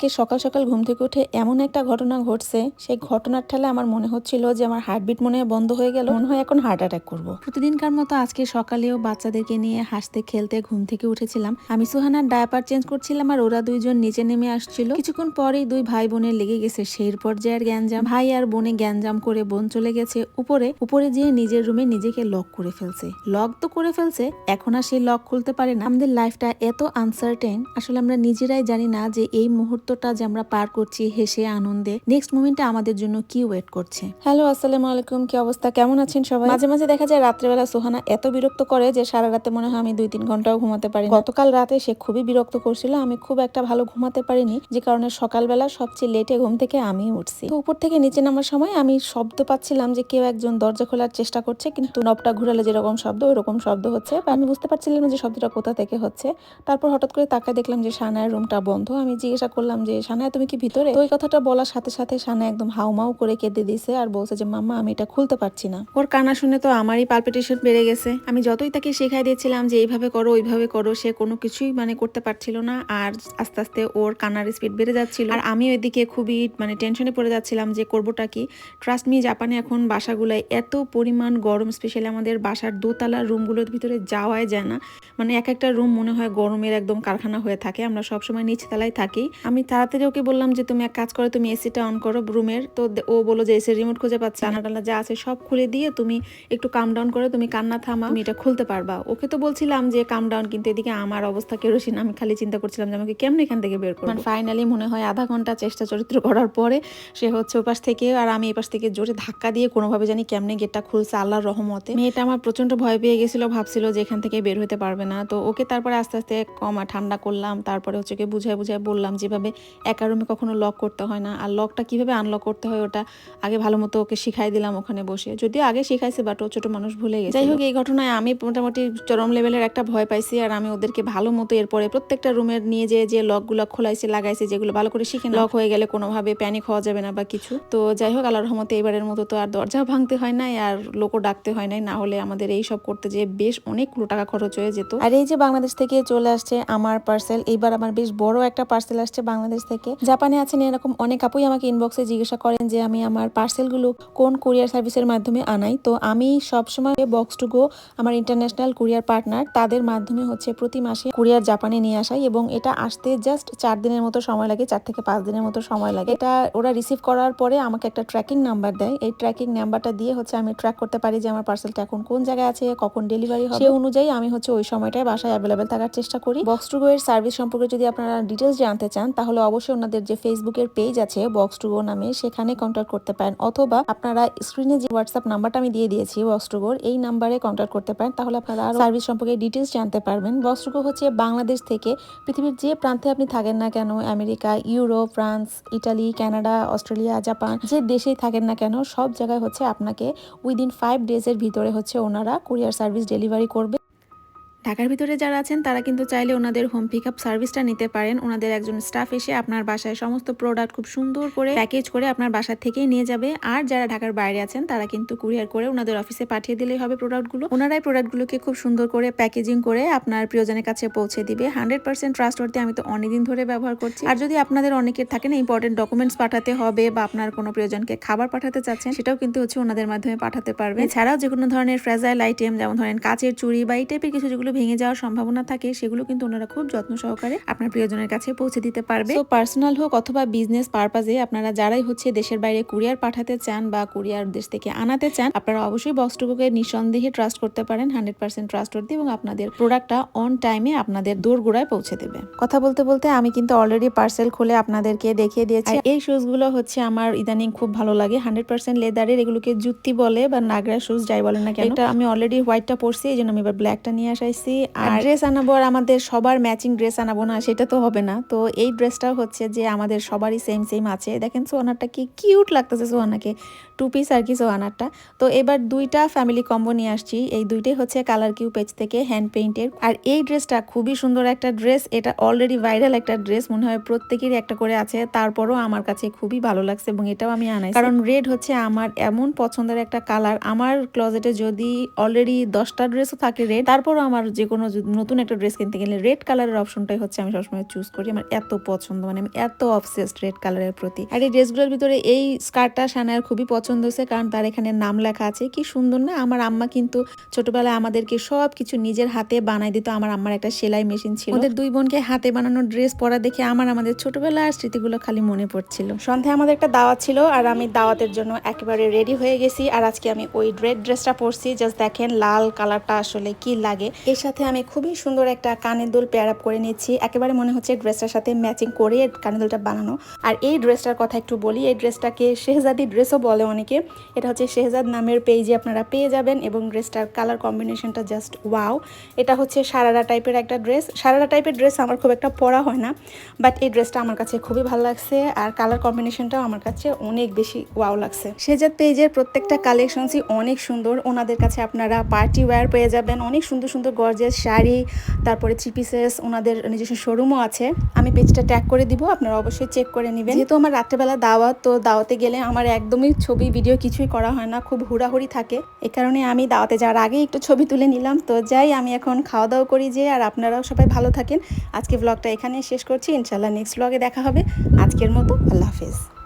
আজকে সকাল সকাল ঘুম থেকে উঠে এমন একটা ঘটনা ঘটছে, সেই ঘটনার ঠেলে আমার মনে হচ্ছিল যে আমার হার্টবিট মনে বন্ধ হয়ে গেল। মনে হয় এখন হার্ট অ্যাটাক করব। প্রতিদিনকার মতো আজকে সকালেও বাচ্চাদেরকে নিয়ে হাসতে খেলতে ঘুম থেকে উঠেছিলাম। আমি সুহানার ডায়াপার চেঞ্জ করছিলাম আর ওরা দুইজন নিচে নেমে আসছিল। কিছুক্ষণ পরেই দুই ভাই বোনের লেগে গেছে সেই পর্যায়ের গ্যাঞ্জাম। ভাই আর বোনে গ্যাঞ্জাম করে বোন চলে গেছে উপরে। উপরে যেয়ে নিজের রুমে নিজেকে লক করে ফেলছে। লক তো করে ফেলছে, এখন আর সেই লক খুলতে পারে না। আমাদের লাইফটা এত আনসার্টেন আসলে আমরা নিজেরাই জানি না যে এই মুহূর্তটা যে আমরা পার করছি হেসে আনন্দে নেক্সট মোমেন্টে আমাদের জন্য কি ওয়েট করছে? হ্যালো আসসালামু আলাইকুম কি অবস্থা? কেমন আছেন সবাই? মাঝে মাঝে দেখা যায় রাত্রেবেলা সোহানা এত বিরক্ত করে যে সারা রাতে মনে হয় আমি দুই তিন ঘন্টাও ঘুমাতে পারি গতকাল রাতে সে খুবই বিরক্ত করছিল আমি খুব একটা ভালো ঘুমাতে পারিনি যে কারণে সকালবেলা সবচেয়ে লেটে ঘুম থেকে আমি উঠছি। তো উপর থেকে নিচে নামার সময় আমি শব্দ পাচ্ছিলাম যে কেউ একজন দরজা খোলার চেষ্টা করছে কিন্তু নবটা ঘুরালে যেরকম শব্দ ওইরকম শব্দ হচ্ছে। আমি বুঝতে পারছিলাম না যে শব্দটা কোথা থেকে হচ্ছে। তারপর হঠাৎ করে তাকায় দেখলাম যে সানায়ের রুমটা বন্ধ। আমি জিজ্ঞাসা করলাম যে, সানায়া, তুমি কি ভিতরে? ওই কথাটা বলার সাথে সাথে সানা একদম হাউমাউ করে কেঁদে দিছে আর বলছে যে, মাম্মা, আমি এটা খুলতে পারছি না। ওর কানা শুনে তো আমারই পালপিটেশন বেড়ে গেছে। আমি যতই তাকে শেখাই দিয়েছিলাম যে, এইভাবে করো, ওইভাবে করো, সে কোনো কিছুই মানে করতে পারছিল না আর আস্তে আস্তে ওর কানার স্পিড বেড়ে যাচ্ছিল। আর আমি ওইদিকে খুবই মানে টেনশনে পড়ে যাচ্ছিলাম যে, করবোটা কি? ট্রাস্ট মি জাপানে এখন বাসাগুলোয় এত পরিমাণ গরম স্পেশালি আমাদের বাসার দোতলা রুমগুলোর ভিতরে যাওয়াই যায় না। মানে এক একটা রুম মনে হয় গরমের একদম কারখানা হয়ে থাকে। আমরা সবসময় নিচতলায় থাকি। আমি তাড়াতাড়ি ওকে বললাম যে, তুমি এক কাজ করো, তুমি এসিটা অন করো রুমের। তো ও বলো যে, এসির রিমোট খুঁজে পাচ্ছে আনা টানা যা আছে সব খুলে দিয়ে তুমি একটু কাম ডাউন করে, তুমি কান্না থামা, তুমি এটা খুলতে পারবা। ওকে তো বলছিলাম যে কাম ডাউন কিন্তু এদিকে আমার অবস্থা কেরোসিন, আমি খালি চিন্তা করছিলাম যে, আমাকে কেমন এখান থেকে বের করব? ফাইনালি মনে হয় আধা ঘণ্টা চেষ্টা চরিত্র করার পরে সে হচ্ছে ওপাশ থেকে, আর আমি এপাশ থেকে জোরে ধাক্কা দিয়ে কোনোভাবে জানি কেমনে গেটটা খুলছে আল্লাহর রহমতে। মেয়েটা আমার প্রচণ্ড ভয় পেয়ে গেছিল, ভাবছিল যে, এখান থেকে বের হতে পারবে না। তো ওকে তারপরে আস্তে আস্তে কমা, ঠান্ডা করলাম, তারপরে হচ্ছে ওকে বুঝায় বুঝায় বললাম, যেভাবে একা রুমে কখনো লক করতে হয় না। আর লকটা কীভাবে আনলক করতে হয় ওটা আগে ভালো মতো ওকে শিখাই দিলাম ওখানে বসে। যদিও আগে শিখাইছে বাট ও ছোট মানুষ ভুলে গেছে। যাই হোক এই ঘটনায় আমি মোটামুটি চরম লেভেলের একটা ভয় পাইছি আর আমি ওদেরকে ভালো মতো এরপরে প্রত্যেকটা রুমের নিয়ে যে যে লকগুলো খোলাইছে লাগাইছে যেগুলো ভালো করে শিখে লক হয়ে গেলে কোনোভাবে প্যানিক হওয়া যাবে না বা কিছু। তো যাই হোক আল্লাহর রহমতে এবারের মতো তো আর দরজা ভাঙতে হয় নাই আর লোকও ডাকতে হয় নাই। না হলে আমাদের এই সব করতে যে বেশ অনেকগুলো টাকা খরচ হয়ে যেত। আর এই যে বাংলাদেশ থেকে চলে আসছে আমার পার্সেল এইবার আমার বেশ বড় একটা পার্সেল আসছে বাংলাদেশ থেকে। জাপানে আছেন এরকম অনেক আপুই আমাকে ইনবক্সে জিজ্ঞাসা করেন যে, আমি আমার পার্সেলগুলো কোন কুরিয়ার সার্ভিসের মাধ্যমে আনাই? তো আমি সবসময় বক্স টু গো আমার ইন্টারন্যাশনাল কুরিয়ার পার্টনার তাদের মাধ্যমে হচ্ছে প্রতি মাসে কুরিয়ার জাপানে নিয়ে আসাই এবং এটা আসতে জাস্ট চার দিনের মতো সময় লাগে, চার থেকে পাঁচ দিনের মতো সময় লাগে। এটা ওরা রিসিভ করার পরে আমাকে একটা ট্র্যাকিং নাম্বার দেয়। এই ট্র্যাকিং নাম্বারটা দিয়ে হচ্ছে আমি ট্র্যাক করতে পারি যে, আমার পার্সেলটা এখন কোন জায়গায় আছে, কখন ডেলিভারি হবে? সেই অনুযায়ী আমি হচ্ছে ওই সময়টায় বাসায় অ্যাভেলেবেল থাকার চেষ্টা করি। বক্স টু গো এর সার্ভিস সম্পর্কে যদি আপনারা ডিটেলস জানতে চান, তাহলে অবশ্যই ওনাদের যে ফেসবুকের পেজ আছে বক্স টু নামে, সেখানে কন্ট্যাক্ট করতে পারেন। অথবা আপনারা স্ক্রিনে যে হোয়াটসঅ্যাপ নাম্বারটা আমি দিয়ে দিয়েছি বক্স টু গোর এই নাম্বারে কন্ট্যাক্ট করতে পারেন। তাহলে আপনারা সার্ভিস সম্পর্কে ডিটেলস জানতে পারবেন। বক্স টু গো হচ্ছে বাংলাদেশ থেকে পৃথিবীর যে প্রান্তে আপনি থাকেন না কেন, America, Europe, France, Italy Canada Australia Japan যে দেশেই থাকেন না কেন, সব জায়গায় হচ্ছে আপনাকে উইদিন ফাইভ ডেজের ভিতরে হচ্ছে ওনারা কুরিয়ার সার্ভিস ডেলিভারি করবে। ঢাকার ভিতরে যারা আছেন, তারা কিন্তু চাইলে ওনাদের হোম পিক আপ সার্ভিসটা নিতে পারেন। ওনাদের একজন স্টাফ এসে আপনার বাসায় সমস্ত প্রোডাক্ট খুব সুন্দর করে প্যাকেজ করে আপনার বাসা থেকেই নিয়ে যাবে। আর যারা ঢাকার বাইরে আছেন, তারা কিন্তু কুরিয়ার করে ওনাদের অফিসে পাঠিয়ে দিলেই হবে প্রোডাক্টগুলো ওনারাই প্রোডাক্টগুলোকে খুব সুন্দর করে প্যাকেজিং করে আপনার প্রিয়জনের কাছে পৌঁছে দিবে। হান্ড্রেড পার্সেন্ট ট্রাস্ট করতে আমি তো অনেকদিন ধরে ব্যবহার করছি। আর যদি আপনাদের অনেকের থাকে না ইম্পর্টেন্ট ডকুমেন্টস পাঠাতে হবে বা আপনার কোনো প্রিয়জনকে খাবার পাঠাতে চাচ্ছেন, সেটাও কিন্তু হচ্ছে ওনাদের মাধ্যমে পাঠাতে পারবে এছাড়াও যে কোনো ধরনের ফ্রেজাইল আইটেম যেমন ধরেন কাচের চুড়ি বা এই টাইপের কিছু যেগুলো ভেঙে যাওয়ার সম্ভাবনা থাকে সেগুলো কিন্তু ওনারা খুব যত্ন সহকারে আপনার প্রিয়জনের কাছে পৌঁছে দিতে পারবে। তো পার্সোনাল হোক অথবা বিজনেস পারপাজে আপনারা যারাই হচ্ছে দেশের বাইরে কুরিয়ার পাঠাতে চান বা কুরিয়ার দেশ থেকে আনাতে চান আপনারা অবশ্যই বক্সটুকুকে নিঃসন্দেহে ট্রাস্ট করতে পারেন হান্ড্রেড পার্সেন্ট ট্রাস্ট করতে এবং আপনাদের প্রোডাক্টটা অন টাইমে আপনাদের দোরগোড়ায় পৌঁছে দেবে। কথা বলতে বলতে আমি কিন্তু অলরেডি পার্সেল খুলে আপনাদেরকে দেখিয়ে দিয়েছি। এই শুজগুলো হচ্ছে আমার ইদানিং খুব ভালো লাগে। হান্ড্রেড পার্সেন্ট লেদারের এগুলোকে জুতি বলে বা নাগরা শুজ যাই বলেন না কেন এটা আমি অলরেডি হোয়াইটটা পরছি এই জন্য আমি এবার ব্ল্যাকটা নিয়ে আসাইছি আর ড্রেস আনাবো আর আমাদের সবার ম্যাচিং ড্রেস আনাবো না সেটা তো হবে না। তো এই ড্রেসটা হচ্ছে যে আমাদের সবারই সেম সেম আছে। দেখেন সোহানারটা কি কিউট লাগতেছে সোহানাকে। টু পিস আর কি সোহানারটা। তো এবার দুইটা ফ্যামিলি কম্বো নিয়ে আসছি। এই দুইটাই হচ্ছে কালার কিউ পেজ থেকে হ্যান্ড পেইন্টের আর এই ড্রেসটা খুবই সুন্দর একটা ড্রেস। এটা অলরেডি ভাইরাল একটা ড্রেস। মনে হয় প্রত্যেকেরই একটা করে আছে। তারপরও আমার কাছে খুবই ভালো লাগছে এবং এটাও আমি আনাই কারণ রেড হচ্ছে আমার এমন পছন্দের একটা কালার আমার ক্লোজেটে যদি অলরেডি দশটা ড্রেসও থাকে রেড তারপরও আমার যে কোনো নতুন একটা ড্রেস কিনতে গেলে রেড কালারের অপশনটাই হচ্ছে আমি সবসময় চুজ করি। আমার এত পছন্দ মানে আমি এত অবসেসড রেড কালারের প্রতি। আর এই ড্রেসগুলোর ভিতরে এই স্কার্টটা সানার খুবই পছন্দ হয়েছে, কারণ তার এখানে নাম লেখা আছে, কি সুন্দর না? আমার আম্মা কিন্তু ছোটবেলায় আমাদেরকে সব কিছু নিজের হাতে বানাই দিত। আমার আম্মার একটা সেলাই মেশিন ছিল। ওদের দুই বোনকে হাতে বানানো ড্রেস পরা দেখে আমার আমাদের ছোটবেলার স্মৃতিগুলো খালি মনে পড়ছিল। সন্ধ্যায় আমাদের একটা দাওয়াত ছিল, আর আমি দাওয়াতের জন্য একেবারে রেডি হয়ে গেছি। আর আজকে আমি ওই রেড ড্রেসটা পরছি। জাস্ট দেখেন লাল কালারটা আসলে কি লাগে। এর সাথে আমি খুবই সুন্দর একটা কানের দুল পেয়ার আপ করে নিচ্ছি। একেবারে মনে হচ্ছে ড্রেসটার সাথে ম্যাচিং করে কানের দুলটা বানানো। আর এই ড্রেসটার কথা একটু বলি, এই ড্রেসটাকে শেহজাদি ড্রেসও বলে অনেকে। এটা হচ্ছে শেহজাদ নামের পেজে আপনারা পেয়ে যাবেন এবং ড্রেসটার কালার কম্বিনেশনটা জাস্ট ওয়াও এটা হচ্ছে সারারা টাইপের একটা ড্রেস সারারা টাইপের ড্রেস আমার খুব একটা পরা হয় না বাট এই ড্রেসটা আমার কাছে খুবই ভালো লাগছে আর কালার কম্বিনেশনটাও আমার কাছে অনেক বেশি ওয়াও লাগছে। শেহজাদ পেজের প্রত্যেকটা কালেকশনসই অনেক সুন্দর। ওনাদের কাছে আপনারা পার্টি ওয়্যার পেয়ে যাবেন। অনেক সুন্দর সুন্দর গর্জেস শাড়ি, তারপরে থ্রি পিসেস ওনাদের নিজস্ব শোরুমও আছে। আমি পেজটা ট্যাগ করে দিব, আপনারা অবশ্যই চেক করে নেবেন। যেহেতু আমার রাত্রেবেলা দাওয়াত, তো দাওয়াতে গেলে আমার একদমই ছবি ভিডিও কিছুই করা হয় না, খুব হুড়াহুড়ি থাকে। এ কারণে আমি দাওয়াতে যাওয়ার আগে একটু ছবি তুলে নিলাম। তো যাই, আমি এখন খাওয়া দাওয়া করি যে, আর আপনারাও সবাই ভালো থাকেন। আজকে ব্লগটা এখানে শেষ করছি। ইনশাল্লাহ নেক্সট ব্লগে দেখা হবে। আজকের মতো আল্লাহ হাফেজ।